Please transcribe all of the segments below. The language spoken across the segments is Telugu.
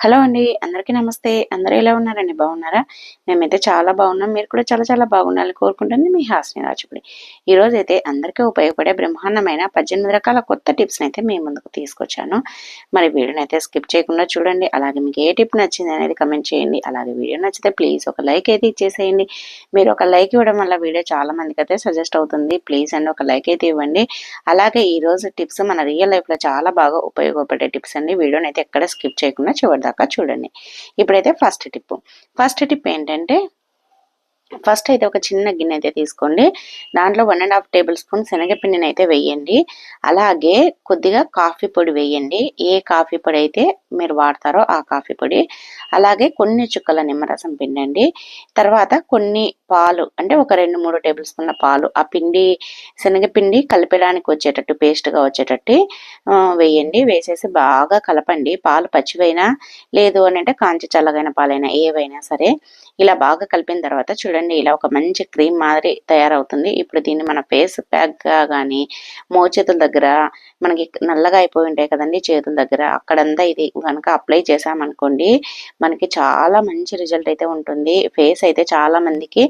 హలో అండి అందరికీ నమస్తే. అందరూ ఎలా ఉన్నారండి? బాగున్నారా? మేమైతే చాలా బాగున్నాం. మీరు కూడా చాలా చాలా బాగుండాలని కోరుకుంటుంది మీ హాస్ని రాజుపడి. ఈ రోజు అయితే అందరికీ ఉపయోగపడే బ్రహ్మాండమైన పద్దెనిమిది రకాల కొత్త టిప్స్ అయితే మీ ముందుకు తీసుకొచ్చాను. మరి వీడియోని అయితే స్కిప్ చేయకుండా చూడండి. అలాగే మీకు ఏ టిప్ నచ్చింది అనేది కమెంట్ చేయండి. అలాగే వీడియో నచ్చితే ప్లీజ్ ఒక లైక్ అయితే ఇచ్చేసేయండి. మీరు ఒక లైక్ ఇవ్వడం వల్ల వీడియో చాలా మందికి అయితే సజెస్ట్ అవుతుంది. ప్లీజ్ అండి ఒక లైక్ అయితే ఇవ్వండి. అలాగే ఈ రోజు టిప్స్ మన రియల్ లైఫ్లో చాలా బాగా ఉపయోగపడే టిప్స్ అండి. వీడియోని అయితే ఎక్కడ స్కిప్ చేయకుండా చూడదాం. దాకా చూడండి. ఇప్పుడైతే ఫస్ట్ టిప్ ఫస్ట్ టిప్ ఏంటంటే ఫస్ట్ అయితే ఒక చిన్న గిన్నె అయితే తీసుకోండి. దాంట్లో one and half tablespoon శనగపిండిని అయితే వేయండి. అలాగే కొద్దిగా కాఫీ పొడి వేయండి. ఏ కాఫీ పొడి అయితే మీరు వాడతారో ఆ కాఫీ పొడి. అలాగే కొన్ని చుక్కల నిమ్మరసం పిండండి. తర్వాత కొన్ని పాలు అంటే ఒక రెండు మూడు టేబుల్ స్పూన్ల పాలు ఆ పిండి శనగపిండి కలిపడానికి వచ్చేటట్టు పేస్ట్గా వచ్చేటట్టు వేయండి. వేసేసి బాగా కలపండి. పాలు పచ్చివైనా లేదు అని అంటే కాంచి చల్లగైన పాలైనా ఏవైనా సరే ఇలా బాగా కలిపిన తర్వాత చూడండి ఇలా ఒక మంచి క్రీమ్ మాదిరి తయారవుతుంది. ఇప్పుడు దీన్ని మన ఫేస్ ప్యాక్గా కానీ మోచేతుల దగ్గర మనకి నల్లగా అయిపోయి ఉంటాయి కదండి చేతుల దగ్గర. అక్కడంతా ఇది కనుక అప్లై చేసామనుకోండి మనకి చాలా మంచి రిజల్ట్ అయితే ఉంటుంది. ఫేస్ అయితే చాలా మందికి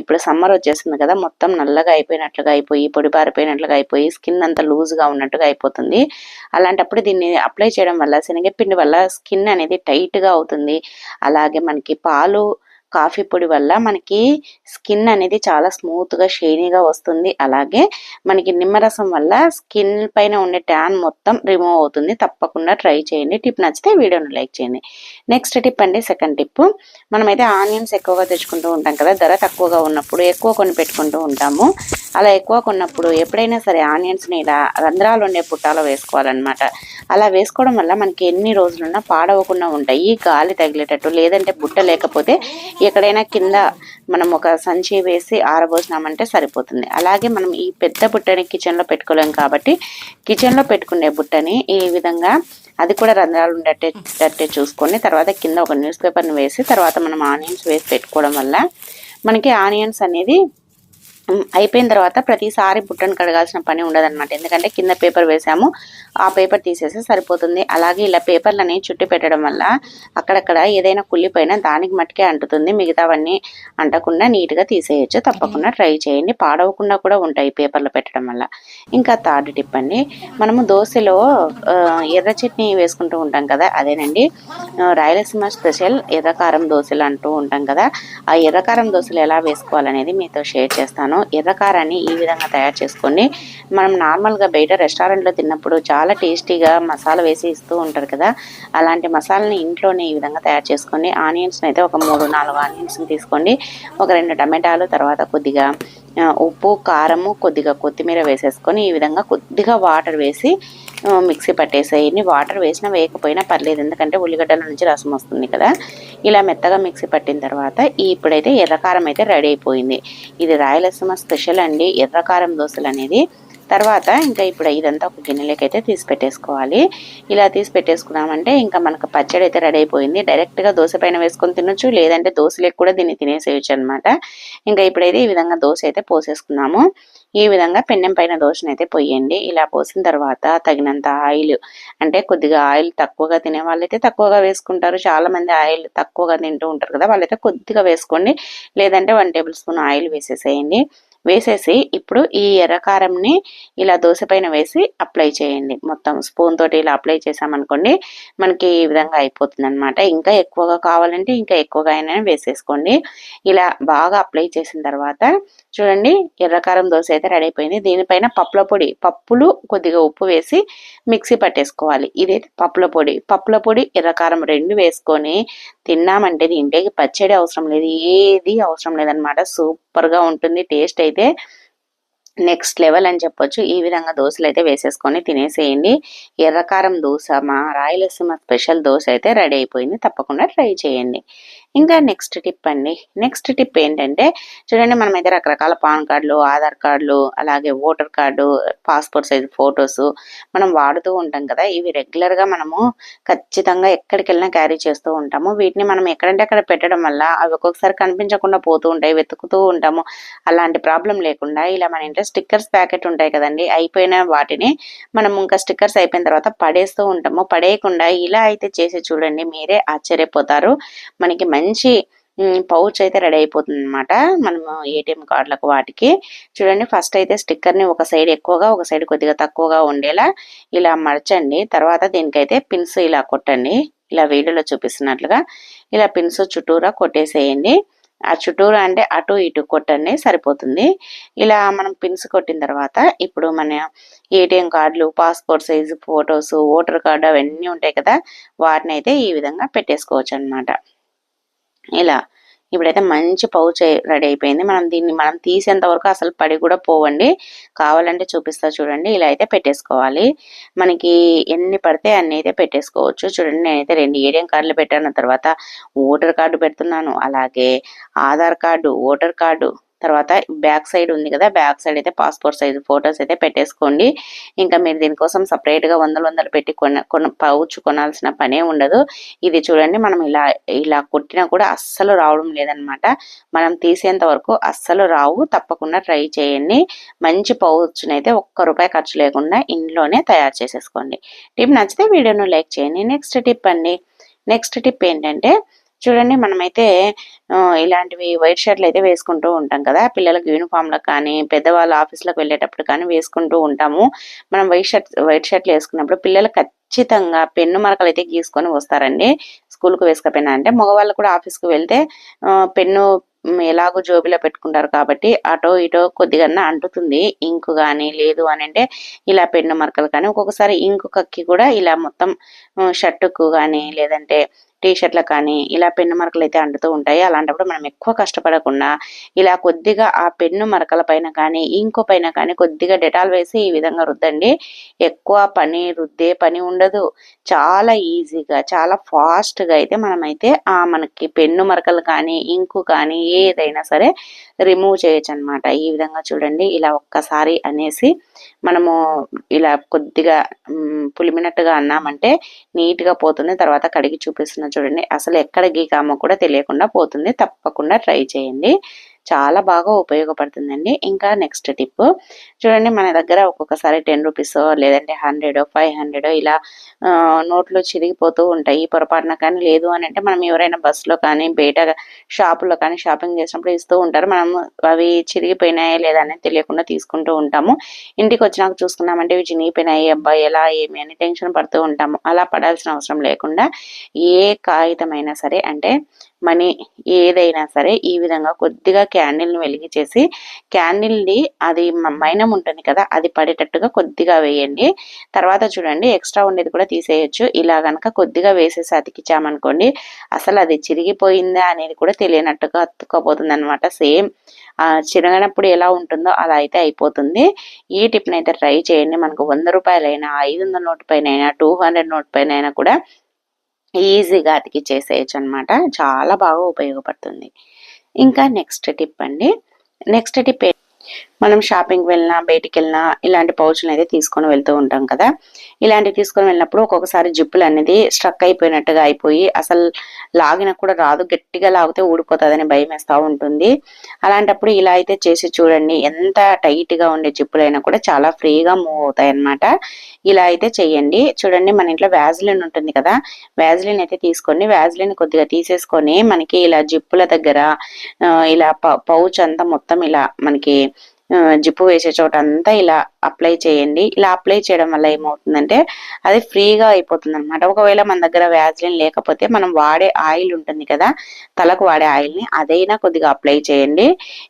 ఇప్పుడు సమ్మర్ వచ్చేస్తుంది కదా మొత్తం నల్లగా అయిపోయినట్లుగా అయిపోయి పొడి పారిపోయినట్లుగా అయిపోయి స్కిన్ అంతా లూజ్గా ఉన్నట్టుగా అయిపోతుంది. అలాంటప్పుడు దీన్ని అప్లై చేయడం వల్ల శనగపిండి వల్ల స్కిన్ అనేది టైట్గా అవుతుంది. అలాగే మనకి పాలు కాఫీ పొడి వల్ల మనకి స్కిన్ అనేది చాలా స్మూత్గా షైనీగా వస్తుంది. అలాగే మనకి నిమ్మరసం వల్ల స్కిన్ పైన ఉండే ట్యాన్ మొత్తం రిమూవ్ అవుతుంది. తప్పకుండా ట్రై చేయండి. టిప్ నచ్చితే వీడియోని లైక్ చేయండి. నెక్స్ట్ టిప్ అండి సెకండ్ టిప్. మనమైతే ఆనియన్స్ ఎక్కువగా తెచ్చుకుంటూ ఉంటాం కదా ధర తక్కువగా ఉన్నప్పుడు ఎక్కువ కొని పెట్టుకుంటూ ఉంటాము. అలా ఎక్కువ కొన్నప్పుడు ఎప్పుడైనా సరే ఆనియన్స్ని ఇలా రంధ్రాలు ఉండే పుట్టాలో వేసుకోవాలన్నమాట. అలా వేసుకోవడం వల్ల మనకి ఎన్ని రోజులున్నా పాడవకుండా ఉంటాయి. గాలి తగిలేటట్టు లేదంటే బుట్ట లేకపోతే ఎక్కడైనా కింద మనం ఒక సంచి వేసి ఆరబోసినామంటే సరిపోతుంది. అలాగే మనం ఈ పెద్ద బుట్టని కిచెన్లో పెట్టుకోలేం కాబట్టి కిచెన్లో పెట్టుకునే బుట్టని ఈ విధంగా అది కూడా రంధ్రాలు ఉండేటట్టే చూసుకొని తర్వాత కింద ఒక న్యూస్ పేపర్ని వేసి తర్వాత మనం ఆనియన్స్ వేసి పెట్టుకోవడం వల్ల మనకి ఆనియన్స్ అనేది అయిపోయిన తర్వాత ప్రతిసారి బుట్టను కడగాల్సిన పని ఉండదన్నమాట. ఎందుకంటే కింద పేపర్ వేసాము ఆ పేపర్ తీసేస్తే సరిపోతుంది. అలాగే ఇలా పేపర్లని చుట్టి పెట్టడం వల్ల అక్కడక్కడ ఏదైనా కుళ్ళిపోయినా దానికి మట్టుకే అంటుతుంది. మిగతావన్నీ అంటకుండా నీట్గా తీసేయచ్చు. తప్పకుండా ట్రై చేయండి. పాడవకుండా కూడా ఉంటాయి పేపర్లు పెట్టడం వల్ల. ఇంకా థర్డ్ టిప్ అండి మనము దోశలో ఎర్ర చట్నీ వేసుకుంటూ ఉంటాం కదా అదేనండి. రాయలసీమ స్పెషల్ ఎర్రకారం దోశలు అంటూ ఉంటాం కదా ఆ ఎర్రకారం దోశలు ఎలా వేసుకోవాలనేది మీతో షేర్ చేస్తాను. ఎర్రకారాన్ని ఈ విధంగా తయారు చేసుకోండి మనం నార్మల్గా బయట రెస్టారెంట్లో తిన్నప్పుడు చాలా చాలా టేస్టీగా మసాలా వేసి ఇస్తూ ఉంటారు కదా. అలాంటి మసాలాని ఇంట్లోనే ఈ విధంగా తయారు చేసుకోండి ఆనియన్స్ని అయితే ఒక మూడు నాలుగు ఆనియన్స్ని తీసుకోండి ఒక రెండు టమాటాలు తర్వాత కొద్దిగా ఉప్పు కారము కొద్దిగా కొత్తిమీర వేసేసుకొని ఈ విధంగా కొద్దిగా వాటర్ వేసి మిక్సీ పట్టేసేయండి వాటర్ వేసినా వేయకపోయినా పర్లేదు. ఎందుకంటే ఉల్లిగడ్డల నుంచి రసం వస్తుంది కదా. ఇలా మెత్తగా మిక్సీ పట్టిన తర్వాత ఇప్పుడైతే ఎర్రకారం అయితే రెడీ అయిపోయింది. ఇది రాయలసీమ స్పెషల్ అండి. ఎర్రకారం దోశలు అనేది తర్వాత ఇంకా ఇప్పుడు ఇదంతా ఒక గిన్నెలోకి అయితే తీసి పెట్టేసుకోవాలి ఇలా తీసి పెట్టేసుకున్నామంటే ఇంకా మనకు పచ్చడి అయితే రెడీ అయిపోయింది. డైరెక్ట్గా దోశ పైన వేసుకొని తినొచ్చు లేదంటే దోశలకు కూడా దీన్ని తినేసేయచ్చు అనమాట ఇంకా ఇప్పుడైతే ఈ విధంగా దోశ అయితే పోసేసుకున్నాము. ఈ విధంగా పెన్నెం పైన దోశను అయితే పొయ్యండి ఇలా పోసిన తర్వాత తగినంత ఆయిల్ అంటే కొద్దిగా ఆయిల్ తక్కువగా తినే వాళ్ళైతే తక్కువగా వేసుకుంటారు. చాలా మంది ఆయిల్ తక్కువగా తింటూ ఉంటారు కదా వాళ్ళైతే కొద్దిగా వేసుకోండి. లేదంటే వన్ టేబుల్ స్పూన్ ఆయిల్ వేసేసేయండి. వేసేసి ఇప్పుడు ఈ ఎర్రకారంని ఇలా దోశ పైన వేసి అప్లై చేయండి. మొత్తం స్పూన్ తోటి ఇలా అప్లై చేసామనుకోండి మనకి ఈ విధంగా అయిపోతుంది అనమాట ఇంకా ఎక్కువగా కావాలంటే ఇంకా ఎక్కువగా అయినా వేసేసుకోండి. ఇలా బాగా అప్లై చేసిన తర్వాత చూడండి ఎర్రకారం దోశ అయితే రెడీ అయిపోయింది. దీనిపైన పప్పుల పొడి పప్పులు కొద్దిగా ఉప్పు వేసి మిక్సీ పట్టేసుకోవాలి. ఇది పప్పుల పొడి. పప్పుల పొడి ఎర్రకారం రెండు వేసుకొని తిన్నామంటే దీంట్లోకి పచ్చడి అవసరం లేదు. ఏది అవసరం లేదనమాట సూపర్గా ఉంటుంది టేస్ట్ అయితే. నెక్స్ట్ లెవెల్ అని చెప్పొచ్చు. ఈ విధంగా దోశలు అయితే వేసేసుకొని తినేసేయండి. ఎర్రకారం దోశ మా రాయలసీమ స్పెషల్ దోశ అయితే రెడీ అయిపోయింది. తప్పకుండా ట్రై చేయండి. ఇంకా నెక్స్ట్ టిప్ అండి. నెక్స్ట్ టిప్ ఏంటంటే చూడండి మనమైతే రకరకాల పాన్ కార్డులు ఆధార్ కార్డులు అలాగే voter card passport size photos మనం వాడుతూ ఉంటాం కదా. ఇవి రెగ్యులర్గా మనము ఖచ్చితంగా ఎక్కడికి వెళ్ళినా క్యారీ చేస్తూ ఉంటాము. వీటిని మనం ఎక్కడంటే అక్కడ పెట్టడం వల్ల అవి ఒక్కొక్కసారి కనిపించకుండా పోతూ ఉంటాయి వెతుకుతూ ఉంటాము. అలాంటి ప్రాబ్లం లేకుండా ఇలా మన ఇంట్లో స్టిక్కర్స్ ప్యాకెట్ ఉంటాయి కదండి. అయిపోయిన వాటిని మనం ఇంకా స్టిక్కర్స్ అయిపోయిన తర్వాత పడేస్తూ ఉంటాము. పడేయకుండా ఇలా అయితే చేసి చూడండి మీరే ఆశ్చర్యపోతారు. మనకి మంచి మంచి పౌచ్ అయితే రెడీ అయిపోతుంది అనమాట మనము ఏటీఎం కార్డులకు వాటికి. చూడండి ఫస్ట్ అయితే స్టిక్కర్ని ఒక సైడ్ ఎక్కువగా ఒక సైడ్ కొద్దిగా తక్కువగా ఉండేలా ఇలా మరచండి తర్వాత దీనికైతే పిన్స్ ఇలా కొట్టండి. ఇలా వీడియోలో చూపిస్తున్నట్లుగా ఇలా పిన్స్ చుట్టూరా కొట్టేసేయండి. ఆ చుట్టూరా అంటే అటు ఇటు కొట్టండి సరిపోతుంది. ఇలా మనం పిన్స్ కొట్టిన తర్వాత ఇప్పుడు మన ఏటీఎం కార్డులు passport size photos voter card అవన్నీ ఉంటాయి కదా వాటిని అయితే ఈ విధంగా పెట్టేసుకోవచ్చు అనమాట ఇలా ఇప్పుడైతే మంచి పౌచ్ రెడీ అయిపోయింది. మనం దీన్ని మనం తీసేంత వరకు అసలు పడి కూడా పోవండి. కావాలంటే చూపిస్తా చూడండి. ఇలా అయితే పెట్టేసుకోవాలి. మనకి ఎన్ని పడితే అన్ని అయితే పెట్టేసుకోవచ్చు. చూడండి నేనైతే రెండు ఏటీఎం కార్డులు పెట్టాను. తర్వాత ఓటర్ కార్డు పెడుతున్నాను. అలాగే ఆధార్ కార్డు ఓటర్ కార్డు తర్వాత బ్యాక్ సైడ్ ఉంది కదా బ్యాక్ సైడ్ అయితే పాస్పోర్ట్ సైజ్ ఫొటోస్ అయితే పెట్టేసుకోండి. ఇంకా మీరు దీనికోసం సపరేట్గా వందలు వందలు పెట్టి కొన కొన పౌచ్ కొనాల్సిన పనే ఉండదు. ఇది చూడండి మనం ఇలా ఇలా కొట్టినా కూడా అస్సలు రావడం లేదనమాట. మనం తీసేంత వరకు అస్సలు రావు తప్పకుండా ట్రై చేయండి. మంచి పౌచ్ని అయితే ఒక్క రూపాయి ఖర్చు లేకుండా ఇంట్లోనే తయారు చేసేసుకోండి. టిప్ నచ్చితే వీడియోను లైక్ చేయండి. నెక్స్ట్ టిప్ అండి. నెక్స్ట్ టిప్ ఏంటంటే చూడండి మనమైతే ఇలాంటివి వైట్ షర్ట్లు అయితే వేసుకుంటూ ఉంటాం కదా. పిల్లలకు యూనిఫామ్లకు కానీ పెద్దవాళ్ళ ఆఫీస్లకు వెళ్ళేటప్పుడు కానీ వేసుకుంటూ ఉంటాము. మనం వైట్ షర్ట్ వైట్ షర్ట్లు వేసుకున్నప్పుడు పిల్లలు ఖచ్చితంగా పెన్ను మరకలు అయితే గీసుకొని వస్తారండి. స్కూల్కు వేసుకపోయినా అంటే మగవాళ్ళు కూడా ఆఫీస్కి వెళ్తే పెన్ను ఎలాగో జోబిలో పెట్టుకుంటారు కాబట్టి అటో ఇటో కొద్దిగా అంటుతుంది. ఇంకు కానీ లేదు అని అంటే ఇలా పెన్ను మరకలు కానీ ఒక్కొక్కసారి ఇంకు కక్కి కూడా ఇలా మొత్తం షర్టుకు కానీ లేదంటే టీ షర్ట్ల కానీ ఇలా పెన్ను మరకలు అయితే అంటుతూ ఉంటాయి. అలాంటప్పుడు మనం ఎక్కువ కష్టపడకుండా ఇలా కొద్దిగా ఆ పెన్ను మరకల పైన కానీ ఇంకో పైన కానీ కొద్దిగా డెటాల్ వేసి ఈ విధంగా రుద్దండి. ఎక్కువ పని రుద్దే పని ఉండదు. చాలా ఈజీగా చాలా ఫాస్ట్గా అయితే మనమైతే ఆ మనకి పెన్ను మరకలు కానీ ఇంకు కానీ ఏదైనా సరే రిమూవ్ చేయొచ్చు అనమాట ఈ విధంగా చూడండి ఇలా ఒక్కసారి అనేసి మనము ఇలా కొద్దిగా పులిమినట్టుగా అన్నామంటే నీట్గా పోతుంది. తర్వాత కడిగి చూపిస్తున్న చూడండి. అసలు ఎక్కడ గీకామో కూడా తెలియకుండా పోతుంది. తప్పకుండా ట్రై చేయండి. చాలా బాగా ఉపయోగపడుతుందండి. ఇంకా నెక్స్ట్ టిప్ చూడండి మన దగ్గర ఒక్కొక్కసారి టెన్ రూపీస్ లేదంటే హండ్రెడ్ ఫైవ్ హండ్రెడ్ ఇలా నోట్లు చిరిగిపోతూ ఉంటాయి. పొరపాటున కానీ లేదు అని అంటే మనం ఎవరైనా బస్సులో కానీ బయట షాపులో కానీ షాపింగ్ చేసినప్పుడు ఇస్తూ ఉంటారు. మనం అవి చిరిగిపోయినాయా లేదా అనేది తెలియకుండా తీసుకుంటూ ఉంటాము. ఇంటికి వచ్చినాక చూసుకున్నామంటే ఇవి చినిగిపోయినాయి అబ్బాయి ఎలా ఏమి అని టెన్షన్ పడుతూ ఉంటాము. అలా పడాల్సిన అవసరం లేకుండా ఏ కాగితమైనా సరే అంటే మనీ ఏదైనా సరే ఈ విధంగా కొద్దిగా క్యాండిల్ని వెలిగించేసి క్యాండిల్ని అది మైనం ఉంటుంది కదా అది పడేటట్టుగా కొద్దిగా వేయండి. తర్వాత చూడండి ఎక్స్ట్రా ఉండేది కూడా తీసేయచ్చు. ఇలా కనుక కొద్దిగా వేసేసి అతికిచ్చామనుకోండి అసలు అది చిరిగిపోయిందా అనేది కూడా తెలియనట్టుగా అతుక్కపోతుంది అనమాట సేమ్ చిరగనప్పుడు ఎలా ఉంటుందో అలా అయితే అయిపోతుంది. ఈ టిప్ని అయితే ట్రై చేయండి. మనకు వంద రూపాయలైనా ఐదు వందల నోటు పైన అయినా టూ హండ్రెడ్ నోట్ పైన అయినా కూడా ఈజీగా అతికి చేసేయచ్చు అనమాట చాలా బాగా ఉపయోగపడుతుంది. ఇంకా నెక్స్ట్ టిప్ అండి. నెక్స్ట్ టిప్ మనం షాపింగ్ వెళ్ళినా బయటికి వెళ్ళినా ఇలాంటి పౌచ్లు అయితే తీసుకొని వెళ్తూ ఉంటాం కదా. ఇలాంటివి తీసుకొని వెళ్ళినప్పుడు ఒక్కొక్కసారి జిప్పులు అనేది స్ట్రక్ అయిపోయినట్టుగా అయిపోయి అసలు లాగిన కూడా రాదు. గట్టిగా లాగితే ఊడిపోతుందని భయం వేస్తూ ఉంటుంది. అలాంటప్పుడు ఇలా అయితే చేసి చూడండి. ఎంత టైట్గా ఉండే జిప్పులైనా కూడా చాలా ఫ్రీగా మూవ్ అవుతాయి అనమాట ఇలా అయితే చేయండి. చూడండి మన ఇంట్లో వ్యాజ్లిన్ ఉంటుంది కదా. వ్యాజ్లిన్ అయితే తీసుకొని వ్యాజ్లిన్ కొద్దిగా తీసేసుకొని మనకి ఇలా జిప్పుల దగ్గర ఇలా పౌచ్ అంతా మొత్తం ఇలా మనకి జిప్పు వేసే చోట అంతా ఇలా అప్లై చేయండి. ఇలా అప్లై చేయడం వల్ల ఏమవుతుందంటే అది ఫ్రీగా అయిపోతుంది అనమాట ఒకవేళ మన దగ్గర వ్యాజ్లిన్ లేకపోతే మనం వాడే ఆయిల్ ఉంటుంది కదా తలకు వాడే ఆయిల్ని అదైనా కొద్దిగా అప్లై చేయండి.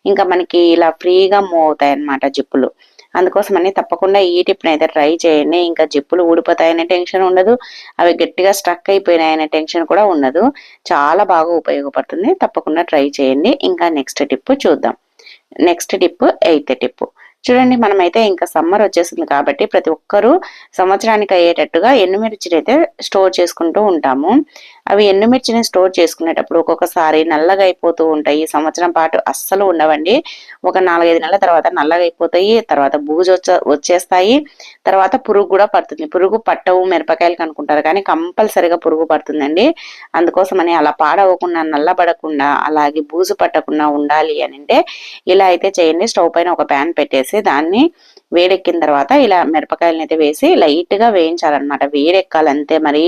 ఇంకా మనకి ఇలా ఫ్రీగా మూవ్ అవుతాయి అనమాట జిప్పులు. అందుకోసమని తప్పకుండా ఈ టిప్ని అయితే ట్రై చేయండి. ఇంకా జిప్పులు ఊడిపోతాయనే టెన్షన్ ఉండదు. అవి గట్టిగా స్ట్రక్ అయిపోయినాయనే టెన్షన్ కూడా ఉండదు. చాలా బాగా ఉపయోగపడుతుంది. తప్పకుండా ట్రై చేయండి. ఇంకా నెక్స్ట్ టిప్ చూద్దాం. నెక్స్ట్ టిప్ ఎయిత్ టిప్ చూడండి మనమైతే ఇంకా సమ్మర్ వచ్చేసింది కాబట్టి ప్రతి ఒక్కరూ సంవత్సరానికి అయ్యేటట్టుగా ఎండుమిర్చిని అయితే స్టోర్ చేసుకుంటూ ఉంటాము. అవి ఎండుమిర్చిని స్టోర్ చేసుకునేటప్పుడు ఒక్కొక్కసారి నల్లగా అయిపోతూ ఉంటాయి సంవత్సరం పాటు అస్సలు ఉండవండి. ఒక నాలుగైదు నెలల తర్వాత నల్లగా అయిపోతాయి తర్వాత బూజు వచ్చేస్తాయి. తర్వాత పురుగు కూడా పడుతుంది. పురుగు పట్టవు మిరపకాయలు కనుకుంటారు కానీ కంపల్సరిగా పురుగు పడుతుందండి. అందుకోసమని అలా పాడవకుండా నల్లబడకుండా అలాగే బూజు పట్టకుండా ఉండాలి అని అంటే ఇలా అయితే చేయండి. స్టవ్ పైన ఒక ప్యాన్ పెట్టేసి దాన్ని వేడెక్కిన తర్వాత ఇలా మిరపకాయలను అయితే వేసి లైట్గా వేయించాలన్నమాట. వేడెక్కాలంతే మరి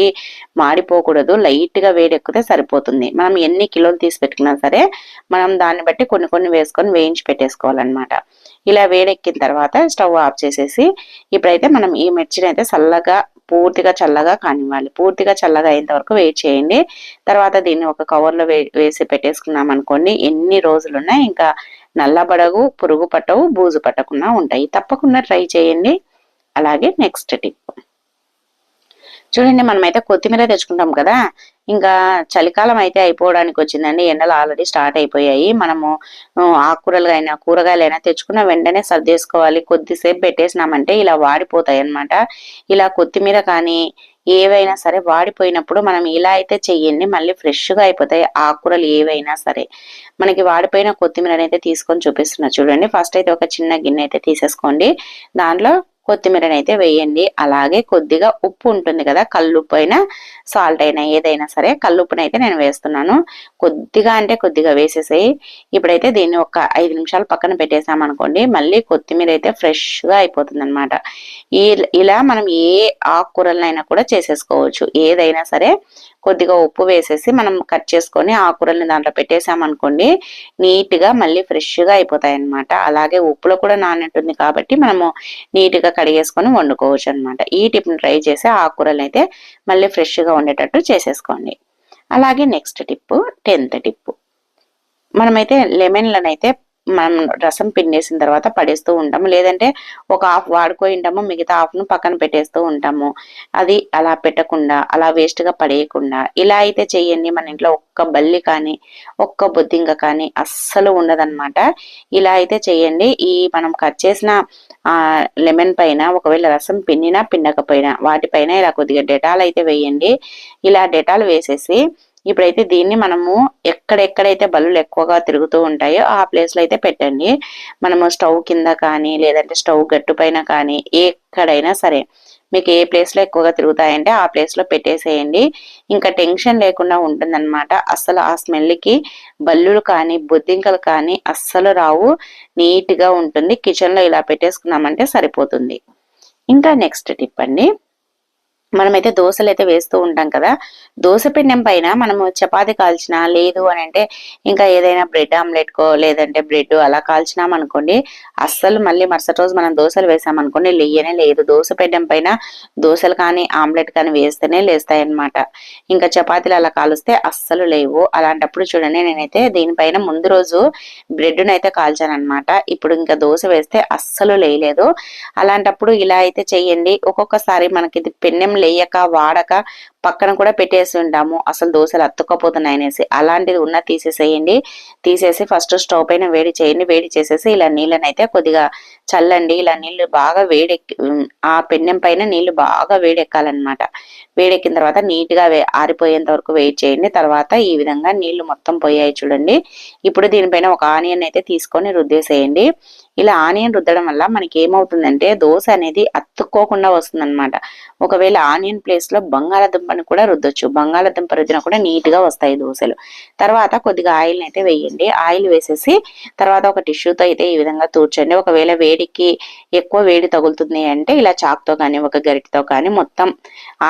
మాడిపోకూడదు. లైట్గా వేడెక్కితే సరిపోతుంది. మనం ఎన్ని కిలోలు తీసి పెట్టుకున్నా సరే మనం దాన్ని బట్టి కొన్ని కొన్ని వేసుకొని వేయించి పెట్టేసుకోవాలన్నమాట. ఇలా వేడెక్కిన తర్వాత స్టవ్ ఆఫ్ చేసేసి ఇప్పుడైతే మనం ఈ మిర్చిని అయితే చల్లగా పూర్తిగా చల్లగా కానివ్వాలి. పూర్తిగా చల్లగా అయ్యేంత వరకు వెయిట్ చేయండి. తర్వాత దీన్ని ఒక కవర్లో వేసి పెట్టేసుకున్నాం అనుకోండి ఎన్ని రోజులున్నా ఇంకా నల్లబడవు పురుగు పట్టవు బూజు పట్టకుండా ఉంటాయి. తప్పకుండా ట్రై చేయండి. అలాగే నెక్స్ట్ టిప్. చూడండి మనమైతే కొత్తిమీర తెచ్చుకుంటాం కదా. ఇంకా చలికాలం అయితే అయిపోవడానికి వచ్చిందండి. ఎండలు ఆల్రెడీ స్టార్ట్ అయిపోయాయి. మనము ఆకుకూరలు అయినా కూరగాయలు అయినా తెచ్చుకున్న వెంటనే సర్దేసుకోవాలి. కొద్దిసేపు పెట్టేసినామంటే ఇలా వాడిపోతాయి అనమాట ఇలా కొత్తిమీర కానీ ఏవైనా సరే వాడిపోయినప్పుడు మనం ఇలా అయితే చెయ్యండి మళ్ళీ ఫ్రెష్గా అయిపోతాయి ఆకుకూరలు ఏవైనా సరే. మనకి వాడిపోయిన కొత్తిమీర అయితే తీసుకొని చూపిస్తున్నా చూడండి. ఫస్ట్ అయితే ఒక చిన్న గిన్నె అయితే తీసేసుకోండి. దాంట్లో కొత్తిమీరని అయితే వేయండి. అలాగే కొద్దిగా ఉప్పు ఉంటుంది కదా కల్లుప్పు అయినా సాల్ట్ అయినా ఏదైనా సరే కల్లుప్పుని అయితే నేను వేస్తున్నాను. కొద్దిగా అంటే కొద్దిగా వేసేసేయి. ఇప్పుడైతే దీన్ని ఒక ఐదు నిమిషాలు పక్కన పెట్టేసామనుకోండి మళ్ళీ కొత్తిమీర అయితే ఫ్రెష్గా అయిపోతుంది అనమాట ఇలా మనం ఏ ఆకుకూరలైనా కూడా చేసేసుకోవచ్చు. ఏదైనా సరే కొద్దిగా ఉప్పు వేసేసి మనం కట్ చేసుకొని ఆకురల్ని దాంట్లో పెట్టేసామనుకోండి నీట్గా మళ్ళీ ఫ్రెష్గా అయిపోతాయి అనమాట అలాగే ఉప్పులో కూడా నానట్టుంది కాబట్టి మనము నీట్గా కడిగేసుకొని వండుకోవచ్చు అనమాట ఈ టిప్ ట్రై చేసి ఆకుకూరలు అయితే మళ్ళీ ఫ్రెష్గా ఉండేటట్టు చేసేసుకోండి. అలాగే నెక్స్ట్ టిప్పు టెన్త్ టిప్పు. మనమైతే లెమన్లను అయితే మనం రసం పిండేసిన తర్వాత పడేస్తూ ఉంటాము. లేదంటే ఒక హాఫ్ వాడుకోయింటాము మిగతా హాఫ్ను పక్కన పెట్టేస్తూ ఉంటాము. అది అలా పెట్టకుండా అలా వేస్ట్గా పడేయకుండా ఇలా అయితే చేయండి. మన ఇంట్లో ఒక్క బల్లి కానీ ఒక్క బొద్దింక కానీ అస్సలు ఉండదన్నమాట. ఇలా అయితే చేయండి. ఈ మనం కట్ చేసిన లెమన్ పైన ఒకవేళ రసం పిండినా పిండకపోయినా వాటిపైన ఇలా కొద్దిగా డెటాల్ అయితే వేయండి. ఇలా డెటాల్ వేసేసి ఇప్పుడైతే దీన్ని మనము ఎక్కడెక్కడైతే బల్లులు ఎక్కువగా తిరుగుతూ ఉంటాయో ఆ ప్లేస్లో అయితే పెట్టండి. మనము స్టవ్ కింద కానీ లేదంటే స్టవ్ గట్టు పైన కానీ ఎక్కడైనా సరే మీకు ఏ ప్లేస్లో ఎక్కువగా తిరుగుతాయంటే ఆ ప్లేస్లో పెట్టేసేయండి. ఇంకా టెన్షన్ లేకుండా ఉంటుందన్నమాట. అస్సలు ఆ స్మెల్కి బల్లులు కానీ బొద్దింకలు కానీ అస్సలు రావు. నీట్గా ఉంటుంది. కిచెన్లో ఇలా పెట్టేసుకున్నామంటే సరిపోతుంది. ఇంకా నెక్స్ట్ టిప్ అండి. మనమైతే దోశలు అయితే వేస్తూ ఉంటాం కదా. దోశ పిండం పైన మనము చపాతి కాల్చినా లేదు అని అంటే ఇంకా ఏదైనా బ్రెడ్ ఆమ్లెట్ కో లేదంటే బ్రెడ్ అలా కాల్చినాం అనుకోండి అస్సలు మళ్ళీ మరుసటి రోజు మనం దోశలు వేసామనుకోండి లేయనే లేదు. దోశ పిండం పైన దోశలు కానీ ఆమ్లెట్ కానీ వేస్తేనే లేస్తాయి అనమాట ఇంకా చపాతీలు అలా కాలుస్తే అస్సలు లేవు. అలాంటప్పుడు చూడండి నేనైతే దీనిపైన ముందు రోజు బ్రెడ్ను అయితే కాల్చాను అనమాట ఇప్పుడు ఇంకా దోశ వేస్తే అస్సలు లేయలేదు. అలాంటప్పుడు ఇలా అయితే చెయ్యండి. ఒక్కొక్కసారి మనకి ఇది పెన్నెం లేయక వాడక పక్కన కూడా పెట్టేసి ఉంటాము. అసలు దోశలు అత్తుకపోతున్నాయి అనేసి అలాంటిది ఉన్న తీసేసేయండి. తీసేసి ఫస్ట్ స్టవ్ పైన వేడి చేయండి. వేడి చేసేసి ఇలా నీళ్ళని అయితే కొద్దిగా చల్లండి. ఇలా నీళ్ళు బాగా వేడెక్కి ఆ పెన్నెం పైన నీళ్ళు బాగా వేడెక్కాలన్నమాట. వేడెక్కిన తర్వాత నీట్గా ఆరిపోయేంత వరకు వెయిట్ చేయండి. తర్వాత ఈ విధంగా నీళ్ళు మొత్తం పోయాయి చూడండి. ఇప్పుడు దీనిపైన ఒక ఆనియన్ అయితే తీసుకొని రుద్దేసేయండి. ఇలా ఆనియన్ రుద్దడం వల్ల మనకి ఏమవుతుందంటే దోశ అనేది అతుక్కోకుండా వస్తుందన్నమాట. ఒకవేళ ఆనియన్ ప్లేస్లో బంగాళాదుంపని కూడా రుద్దొచ్చు. బంగాళాదుంప రుద్దిన కూడా నీట్గా వస్తాయి దోశలు. తర్వాత కొద్దిగా ఆయిల్ అయితే వేయండి. ఆయిల్ వేసేసి తర్వాత ఒక టిష్యూతో అయితే ఈ విధంగా తూర్చండి. ఒకవేళ వేడికి ఎక్కువ వేడి తగులుతుంది అంటే ఇలా చాక్తో కానీ ఒక గరిటితో కానీ మొత్తం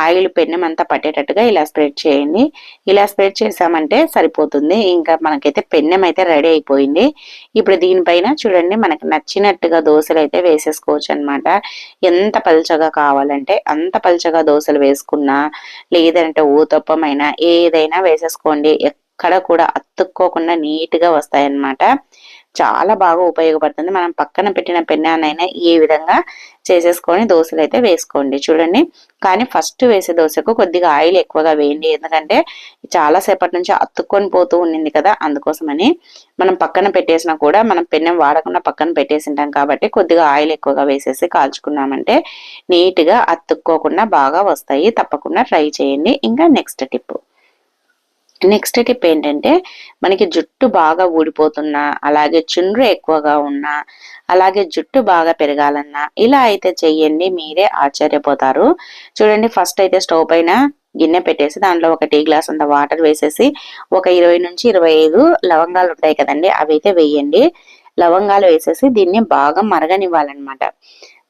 ఆయిల్ పెన్నెం అంతా పట్టేటట్టుగా ఇలా స్ప్రెడ్ చేయండి. ఇలా స్ప్రెడ్ చేసామంటే సరిపోతుంది. ఇంకా మనకైతే పెన్నెం అయితే రెడీ అయిపోయింది. ఇప్పుడు దీనిపైన చూడండి మనకి నచ్చినట్టుగా దోశలు అయితే వేసేసుకోవచ్చు అనమాట ఎంత పల్చగా కావాలంటే అంత పల్చగా దోశలు వేసుకున్నా లేదంటే ఊతప్పమైన ఏదైనా వేసేసుకోండి. ఎక్కడ కూడా అతుక్కోకుండా నీట్గా వస్తాయన్నమాట. చాలా బాగా ఉపయోగపడుతుంది. మనం పక్కన పెట్టిన పెన్నానైనా ఈ విధంగా చేసేసుకొని దోశలు అయితే వేసుకోండి. చూడండి. కానీ ఫస్ట్ వేసే దోశకు కొద్దిగా ఆయిల్ ఎక్కువగా వేయండి. ఎందుకంటే చాలా సేపటి నుంచి అతుక్కొని పోతూ ఉండింది కదా అందుకోసమని మనం పక్కన పెట్టేసినా కూడా మనం పెన్నెం వాడకుండా పక్కన పెట్టేసింటాం కాబట్టి కొద్దిగా ఆయిల్ ఎక్కువగా వేసేసి కాల్చుకున్నామంటే నీట్గా అతుక్కోకుండా బాగా వస్తాయి. తప్పకుండా ట్రై చేయండి. ఇంకా నెక్స్ట్ టిప్. నెక్స్ట్ టిప్ ఏంటంటే మనకి జుట్టు బాగా ఊడిపోతున్నా అలాగే చుండ్రు ఎక్కువగా ఉన్నా అలాగే జుట్టు బాగా పెరగాలన్నా ఇలా అయితే చెయ్యండి మీరే ఆశ్చర్యపోతారు. చూడండి ఫస్ట్ అయితే స్టవ్ పైన గిన్నె పెట్టేసి దాంట్లో ఒక టీ గ్లాస్ అంత వాటర్ వేసేసి ఒక ఇరవై నుంచి ఇరవై ఐదు లవంగాలు ఉంటాయి కదండి అవి అయితే వేయండి. లవంగాలు వేసేసి దీన్ని బాగా మరగనివ్వాలన్నమాట.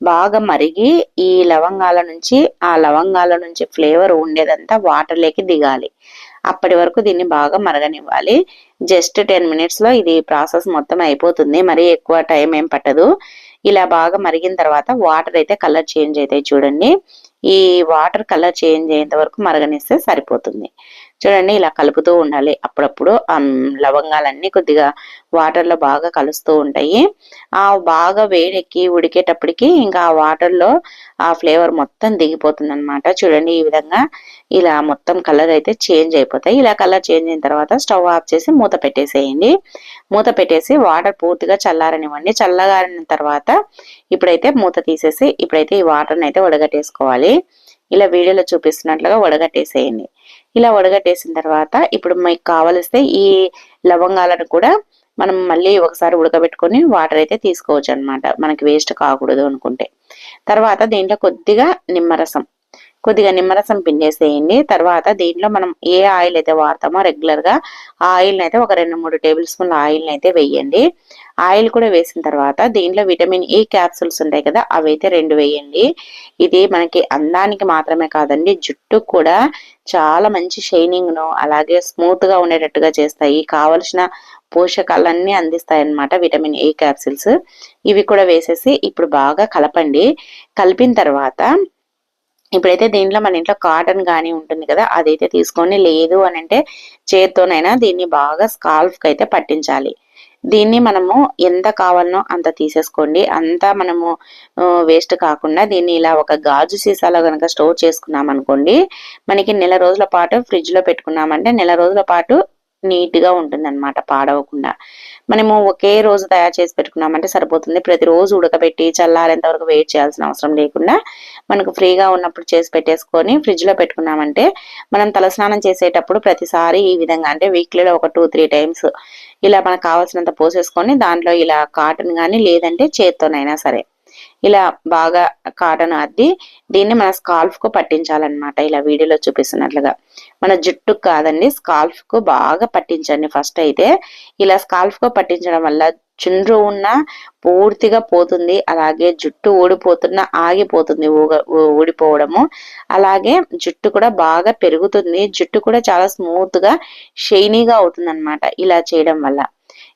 బాగా మరిగి ఈ లవంగాల నుంచి ఆ లవంగాల నుంచి ఫ్లేవర్ ఉండేదంతా వాటర్లోకి దిగాలి. అప్పటి వరకు దీన్ని బాగా మరగనివ్వాలి. జస్ట్ టెన్ మినిట్స్లో ఇది ప్రాసెస్ మొత్తం అయిపోతుంది. మరి ఎక్కువ టైం ఏం పట్టదు. ఇలా బాగా మరిగిన తర్వాత వాటర్ అయితే కలర్ చేంజ్ అవుతాయి చూడండి. ఈ వాటర్ కలర్ చేంజ్ అయ్యేంత వరకు మరగనిస్తే సరిపోతుంది. చూడండి ఇలా కలుపుతూ ఉండాలి. అప్పుడప్పుడు ఆ లవంగాలన్నీ కొద్దిగా వాటర్లో బాగా కలుస్తూ ఉంటాయి. ఆ బాగా వేడెక్కి ఉడికేటప్పటికి ఇంకా ఆ వాటర్లో ఆ ఫ్లేవర్ మొత్తం దిగిపోతుంది అనమాట చూడండి ఈ విధంగా ఇలా మొత్తం కలర్ అయితే చేంజ్ అయిపోతాయి. ఇలా కలర్ చేంజ్ అయిన తర్వాత స్టవ్ ఆఫ్ చేసి మూత పెట్టేసేయండి. మూత పెట్టేసి వాటర్ పూర్తిగా చల్లారనివ్వండి. చల్లగారిన తర్వాత ఇప్పుడైతే మూత తీసేసి ఇప్పుడైతే ఈ వాటర్ని అయితే వడగట్టేసుకోవాలి. ఇలా వీడియోలో చూపిస్తున్నట్లుగా వడగట్టేసేయండి. ఇలా ఉడగట్టేసిన తర్వాత ఇప్పుడు మీకు కావలిస్తే ఈ లవంగాలను కూడా మనం మళ్ళీ ఒకసారి ఉడకబెట్టుకొని వాటర్ అయితే తీసుకోవచ్చు అనమాట మనకి వేస్ట్ కాకూడదు అనుకుంటే. తర్వాత దీంట్లో కొద్దిగా నిమ్మరసం. కొద్దిగా నిమ్మరసం పిండేసేయండి. తర్వాత దీంట్లో మనం ఏ ఆయిల్ అయితే వాడతామో రెగ్యులర్గా ఆ ఆయిల్ని అయితే ఒక రెండు మూడు టేబుల్ స్పూన్ల ఆయిల్ని అయితే వేయండి. ఆయిల్ కూడా వేసిన తర్వాత దీంట్లో విటమిన్ ఈ క్యాప్సూల్స్ ఉంటాయి కదా అవి అయితే రెండు వేయండి. ఇది మనకి అందానికి మాత్రమే కాదండి జుట్టు కూడా చాలా మంచి షైనింగ్ను అలాగే స్మూత్గా ఉండేటట్టుగా చేస్తాయి. కావలసిన పోషకాలన్నీ అందిస్తాయి అన్నమాట విటమిన్ e ఏ క్యాప్సిల్స్. ఇవి కూడా వేసేసి ఇప్పుడు బాగా కలపండి. కలిపిన తర్వాత ఇప్పుడైతే దీంట్లో మన ఇంట్లో కాటన్ కానీ ఉంటుంది కదా అదైతే తీసుకొని లేదు అని అంటే చేత్తోనైనా దీన్ని బాగా స్కాల్ఫ్ అయితే పట్టించాలి. దీన్ని మనము ఎంత కావాలనో అంత తీసేసుకోండి. అంతా మనము వేస్ట్ కాకుండా దీన్ని ఇలా ఒక గాజు సీసాలో కనుక స్టోర్ చేసుకున్నాం అనుకోండి మనకి నెల రోజుల పాటు ఫ్రిడ్జ్లో పెట్టుకున్నామంటే నెల రోజుల పాటు నీట్గా ఉంటుంది అనమాట పాడవకుండా. మనము ఒకే రోజు తయారు చేసి పెట్టుకున్నామంటే సరిపోతుంది. ప్రతిరోజు ఉడకబెట్టి చల్లారేంత వరకు వెయిట్ చేయాల్సిన అవసరం లేకుండా మనకు ఫ్రీగా ఉన్నప్పుడు చేసి పెట్టేసుకొని ఫ్రిడ్జ్లో పెట్టుకున్నామంటే మనం తలస్నానం చేసేటప్పుడు ప్రతిసారి ఈ విధంగా అంటే వీక్లీలో ఒక టూ త్రీ టైమ్స్ ఇలా మనకు కావాల్సినంత పోసేసుకొని దాంట్లో ఇలా కాటన్ కానీ లేదంటే చేత్తోనైనా సరే. ఇలా బాగా కాటన్ అద్ది దీన్ని మన స్కాల్ఫ్కు పట్టించాలన్నమాట. ఇలా వీడియోలో చూపిస్తున్నట్లుగా. మన జుట్టుకు కాదండి స్కాల్ఫ్కు బాగా పట్టించండి ఫస్ట్ అయితే. ఇలా స్కాల్ఫ్కు పట్టించడం వల్ల చుండ్రు ఉన్న పూర్తిగా పోతుంది అలాగే జుట్టు ఊడిపోతున్న ఆగిపోతుంది ఊడిపోవడము. అలాగే జుట్టు కూడా బాగా పెరుగుతుంది జుట్టు కూడా చాలా స్మూత్గా షైనీగా అవుతుంది అనమాట ఇలా చేయడం వల్ల.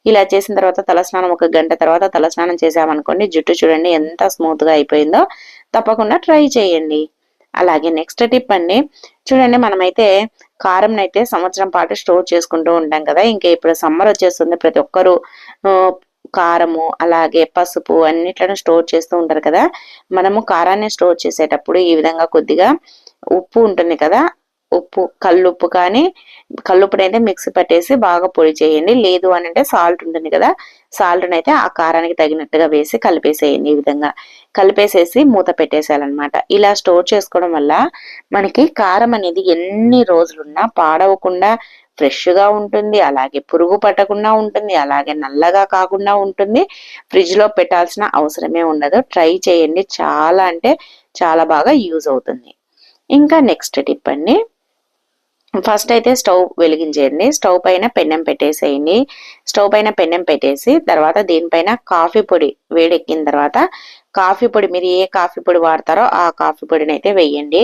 ఇలా చేసిన తర్వాత తలస్నానం ఒక గంట తర్వాత తలస్నానం చేసామనుకోండి జుట్టు చూడండి ఎంత స్మూత్గా అయిపోయిందో తప్పకుండా ట్రై చేయండి. అలాగే నెక్స్ట్ టిప్ అండి చూడండి మనమైతే కారం అయితే సంవత్సరం పాటు స్టోర్ చేసుకుంటూ ఉంటాం కదా ఇంకా ఇప్పుడు సమ్మర్ వచ్చేస్తుంది ప్రతి ఒక్కరు కారము అలాగే పసుపు అన్నిట్లను స్టోర్ చేస్తూ ఉంటారు కదా మనము కారాన్ని స్టోర్ చేసేటప్పుడు ఈ విధంగా కొద్దిగా ఉప్పు ఉంటుంది కదా ఉప్పు కల్లుప్పు కానీ కల్లుప్పుని అయితే మిక్సీ పట్టేసి బాగా పొడి చేయండి. లేదు అని అంటే సాల్ట్ ఉంటుంది కదా సాల్ట్ని అయితే ఆ కారానికి తగినట్టుగా వేసి కలిపేసేయండి ఈ విధంగా. కలిపేసేసి మూత పెట్టేసేయాలన్నమాట. ఇలా స్టోర్ చేసుకోవడం వల్ల మనకి కారం అనేది ఎన్ని రోజులున్నా పాడవకుండా ఫ్రెష్గా ఉంటుంది అలాగే పురుగు పట్టకుండా ఉంటుంది అలాగే నల్లగా కాకుండా ఉంటుంది. ఫ్రిడ్జ్లో పెట్టాల్సిన అవసరమే ఉండదు. ట్రై చేయండి. చాలా అంటే చాలా బాగా యూజ్ అవుతుంది. ఇంకా నెక్స్ట్ టిప్ అండి. ఫస్ట్ అయితే స్టవ్ వెలిగించేయండి. స్టవ్ పైన పెన్నెం పెట్టేసేయండి. స్టవ్ పైన పెన్నెం పెట్టేసి తర్వాత దీనిపైన కాఫీ పొడి వేడెక్కిన తర్వాత కాఫీ పొడి మీరు ఏ కాఫీ పొడి వాడతారో ఆ కాఫీ పొడిని అయితే వేయండి.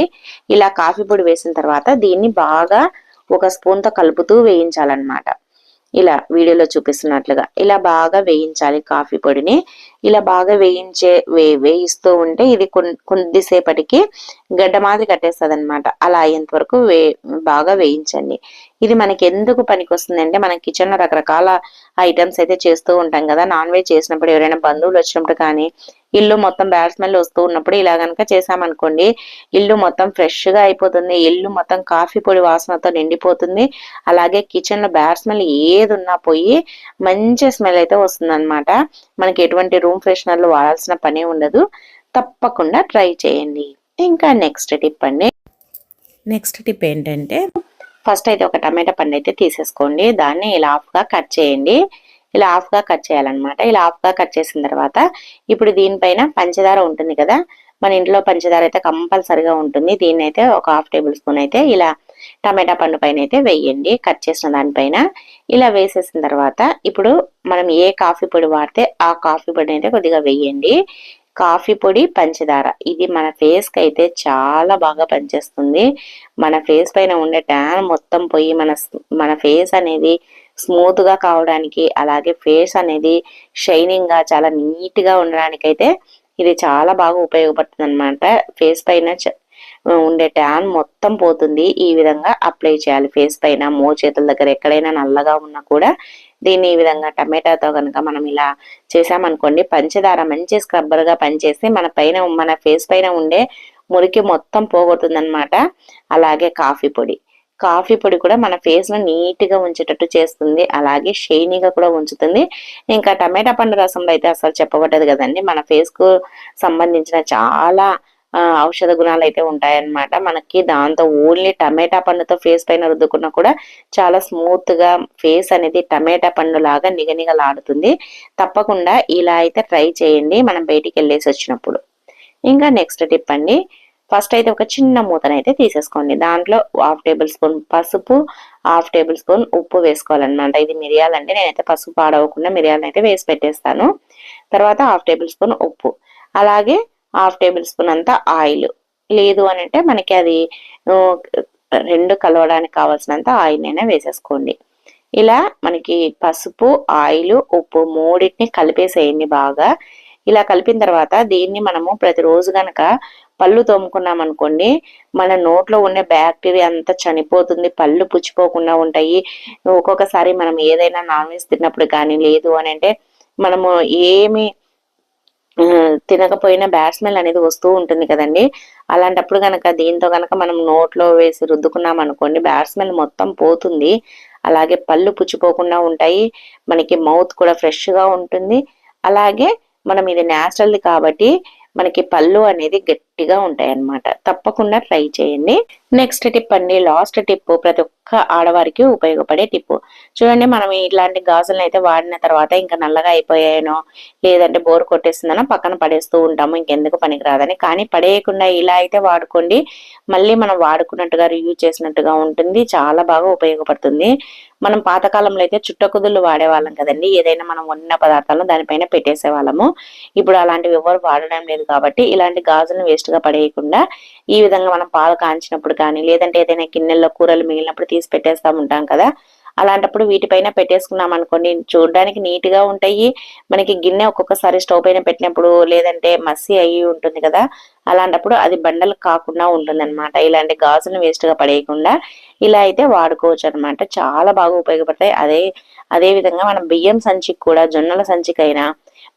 ఇలా కాఫీ పొడి వేసిన తర్వాత దీన్ని బాగా ఒక స్పూన్తో కలుపుతూ వేయించాలన్నమాట. ఇలా వీడియోలో చూపిస్తున్నట్లుగా. ఇలా బాగా వేయించాలి కాఫీ పొడిని. ఇలా బాగా వేయించే వే వేయిస్తూ ఉంటే ఇది కొద్దిసేపటికి గడ్డ మాదిరి కట్టేస్తుంది అనమాట అలా అయ్యేంత వరకు వే బాగా వేయించండి. ఇది మనకి ఎందుకు పనికొస్తుంది అంటే మన కిచెన్లో రకరకాల ఐటమ్స్ అయితే చేస్తూ ఉంటాం కదా. నాన్ వెజ్ చేసినప్పుడు ఎవరైనా బంధువులు వచ్చినప్పుడు కానీ ఇల్లు మొత్తం బ్యాడ్ స్మెల్ వస్తూ ఉన్నప్పుడు ఇలా కనుక చేసామనుకోండి ఇల్లు మొత్తం ఫ్రెష్గా అయిపోతుంది ఇల్లు మొత్తం కాఫీ పొడి వాసనతో నిండిపోతుంది అలాగే కిచెన్లో బ్యాడ్ స్మెల్ ఏది ఉన్నా పోయి మంచి స్మెల్ అయితే వస్తుంది మనకి ఎటువంటి రూమ్ ఫ్రెషనర్లు వాడాల్సిన పని ఉండదు. తప్పకుండా ట్రై చేయండి. ఇంకా నెక్స్ట్ టిప్ అండి. నెక్స్ట్ టిప్ ఏంటంటే ఫస్ట్ అయితే ఒక టమాటా పండు అయితే తీసేసుకోండి. దాన్ని ఇలా హాఫ్గా కట్ చేయండి. ఇలా హాఫ్గా కట్ చేయాలన్నమాట. ఇలా హాఫ్గా కట్ చేసిన తర్వాత ఇప్పుడు దీనిపైన పంచదార ఉంటుంది కదా? మన ఇంట్లో పంచదార అయితే కంపల్సరిగా ఉంటుంది. దీన్ని అయితే ఒక హాఫ్ టేబుల్ స్పూన్ అయితే ఇలా టమాటా పండు పైన అయితే వేయండి. కట్ చేసిన దానిపైన ఇలా వేసేసిన తర్వాత ఇప్పుడు మనం ఏ కాఫీ పొడి వాడితే ఆ కాఫీ పొడిని అయితే కొద్దిగా వేయండి. కాఫీ పొడి పంచదార. ఇది మన ఫేస్కి అయితే చాలా బాగా పనిచేస్తుంది. మన ఫేస్ పైన ఉండే ట్యాన్ మొత్తం పోయి మన మన ఫేస్ అనేది స్మూత్గా కావడానికి అలాగే ఫేస్ అనేది షైనింగ్గా చాలా నీట్గా ఇది చాలా బాగా ఉపయోగపడుతుంది అనమాట ఫేస్ పైన ఉండే ట్యాన్ మొత్తం పోతుంది. ఈ విధంగా అప్లై చేయాలి. ఫేస్ పైన మో చేతుల దగ్గర ఎక్కడైనా నల్లగా ఉన్నా కూడా దీన్ని ఈ విధంగా టమాటాతో కనుక మనం ఇలా చేసామనుకోండి పంచదార మంచి స్క్రబ్బర్గా పనిచేసి మన పైన మన ఫేస్ పైన ఉండే మురికి మొత్తం పోగొడుతుంది అనమాట అలాగే కాఫీ పొడి. కాఫీ పొడి కూడా మన ఫేస్ను నీట్గా ఉంచేటట్టు చేస్తుంది. అలాగే షైనీగా కూడా ఉంచుతుంది. ఇంకా టమాటా పండు రసంలో అయితే అసలు చెప్పబడ్డది కదండి. మన ఫేస్కు సంబంధించిన చాలా ఔషధ గుణాలు అయితే ఉంటాయన్నమాట. మనకి దాంతో ఓన్లీ టమాటా పండుతో ఫేస్ పైన రుద్దుకున్నా కూడా చాలా స్మూత్గా ఫేస్ అనేది టమాటా పండు లాగా నిగనిగలాడుతుంది. తప్పకుండా ఇలా అయితే ట్రై చేయండి. మనం బయటికి వెళ్ళేసి వచ్చినప్పుడు. ఇంకా నెక్స్ట్ టిప్ అండి. ఫస్ట్ అయితే ఒక చిన్న మూతనైతే తీసేసుకోండి. దాంట్లో హాఫ్ టేబుల్ స్పూన్ పసుపు హాఫ్ టేబుల్ స్పూన్ ఉప్పు వేసుకోవాలన్నమాట. ఇది మిరియాలంటే నేనైతే పసుపు పాడవకుండా మిరియాలను అయితే వేసి పెట్టేస్తాను. తర్వాత హాఫ్ టేబుల్ స్పూన్ ఉప్పు. అలాగే హాఫ్ టేబుల్ స్పూన్ అంతా ఆయిల్. లేదు అని అంటే మనకి అది రెండు కలవడానికి కావాల్సినంత ఆయిల్ అయినా వేసేసుకోండి. ఇలా మనకి పసుపు ఆయిల్ ఉప్పు మూడింటిని కలిపేసేయండి బాగా. ఇలా కలిపిన తర్వాత దీన్ని మనము ప్రతిరోజు గనక పళ్ళు తోముకున్నాం అనుకోండి మన నోట్లో ఉండే బ్యాక్టీరియా అంతా చనిపోతుంది పళ్ళు పుచ్చిపోకుండా ఉంటాయి. ఒక్కొక్కసారి మనం ఏదైనా నాన్ వెజ్ తిన్నప్పుడు కానీ లేదు అని అంటే మనము ఏమి తినకపోయినా బ్యాడ్ స్మెల్ అనేది వస్తూ ఉంటుంది కదండి. అలాంటప్పుడు కనుక దీంతో కనుక మనం నోట్లో వేసి రుద్దుకున్నాం అనుకోండి బ్యాడ్ స్మెల్ మొత్తం పోతుంది. అలాగే పళ్ళు పుచ్చిపోకుండా ఉంటాయి. మనకి మౌత్ కూడా ఫ్రెష్గా ఉంటుంది. అలాగే మనం ఇది న్యాచురల్ది కాబట్టి మనకి పళ్ళు అనేది గట్టిగా ఉంటాయి అన్నమాట తప్పకుండా ట్రై చేయండి. నెక్స్ట్ టిప్ అండి లాస్ట్ టిప్ ప్రతి ఒక్క ఆడవారికి ఉపయోగపడే టిప్ చూడండి మనం ఇట్లాంటి గాజులను అయితే వాడిన తర్వాత ఇంకా నల్లగా అయిపోయాయనో లేదంటే బోర్ కొట్టేస్తుందనో పక్కన పడేస్తూ ఉంటాము ఇంకెందుకు పనికిరాదని. కానీ పడేయకుండా ఇలా అయితే వాడుకోండి. మళ్ళీ మనం వాడుకున్నట్టుగా రియూజ్ చేసినట్టుగా ఉంటుంది. చాలా బాగా ఉపయోగపడుతుంది. మనం పాతకాలంలో అయితే చుట్టకుదులు వాడేవాళ్ళం కదండి. ఏదైనా మనం వండిన పదార్థాలను దానిపైన పెట్టేసే వాళ్ళము ఇప్పుడు అలాంటివి ఎవరు వాడడం లేదు కాబట్టి ఇలాంటి గాజులను వేస్ట్ వేస్ట్గా పడేయకుండా ఈ విధంగా మనం పాలు కాంచినప్పుడు కానీ లేదంటే ఏదైనా గిన్నెల్లో కూరలు మిగిలినప్పుడు తీసి పెట్టేస్తా ఉంటాం కదా. అలాంటప్పుడు వీటిపైన పెట్టేసుకున్నాం అనుకోండి చూడడానికి నీట్గా ఉంటాయి. మనకి గిన్నె ఒక్కొక్కసారి స్టవ్ పైన పెట్టినప్పుడు లేదంటే మసి అయ్యి ఉంటుంది కదా. అలాంటప్పుడు అది బండలు కాకుండా ఉంటుంది అనమాట ఇలాంటి గాజులు వేస్ట్గా పడేయకుండా ఇలా అయితే వాడుకోవచ్చు అనమాట చాలా బాగా ఉపయోగపడతాయి. అదే అదే విధంగా మనం బియ్యం సంచికి కూడా జొన్నల సంచికైనా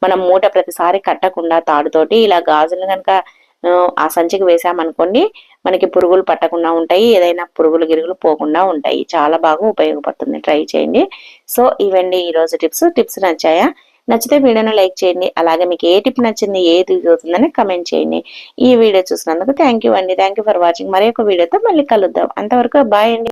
మనం మూట ప్రతిసారి కట్టకుండా తాడుతోటి ఇలా గాజులు కనుక ఆ సంచికి వేసామనుకోండి మనకి పురుగులు పట్టకుండా ఉంటాయి ఏదైనా పురుగులు గిరుగులు పోకుండా ఉంటాయి. చాలా బాగా ఉపయోగపడుతుంది. ట్రై చేయండి. సో ఇవండి ఈరోజు టిప్స్. టిప్స్ నచ్చాయా? నచ్చితే వీడియోను లైక్ చేయండి. అలాగే మీకు ఏ టిప్ నచ్చింది ఏది అవుతుందని కమెంట్ చేయండి. ఈ వీడియో చూసినందుకు థ్యాంక్ అండి. Thank for watching. మరి ఒక వీడియోతో మళ్ళీ కలుద్దాం. అంతవరకు బాయ్ అండి.